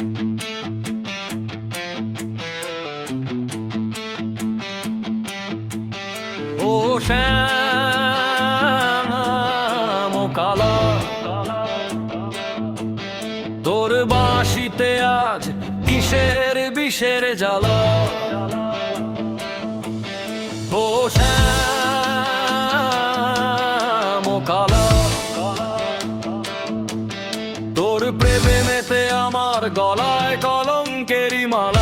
ও শ্যাম কালা তোর বাঁশিতে আজ কিসের বিষের জ্বালা? তোর প্রেমে মেতে আমার গলায় কলঙ্কেরি মালা।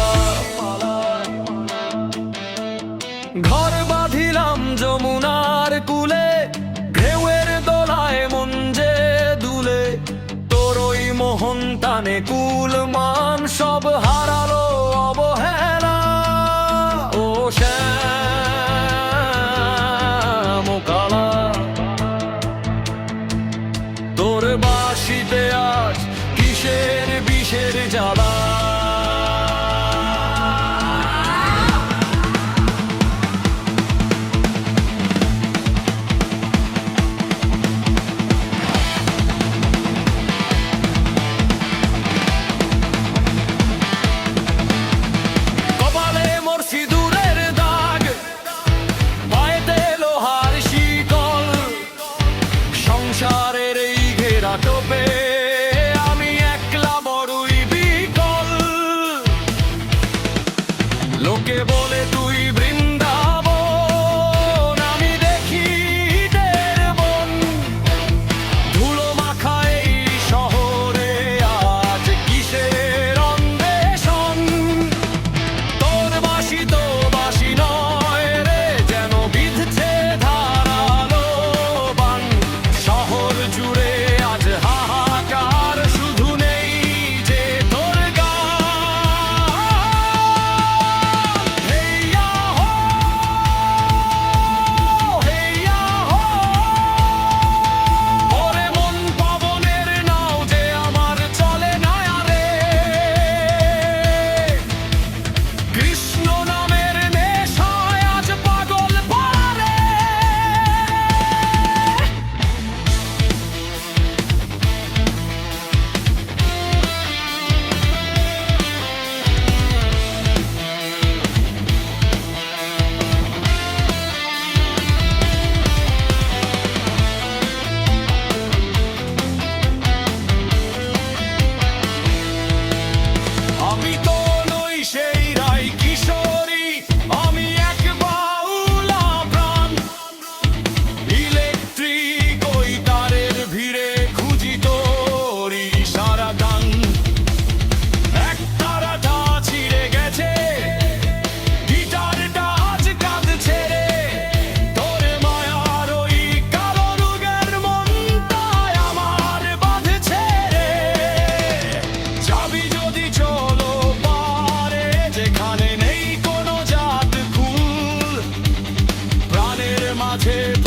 বিষের বিষের জ্বালা কে বলে তুই বৃন্দ Christian. again.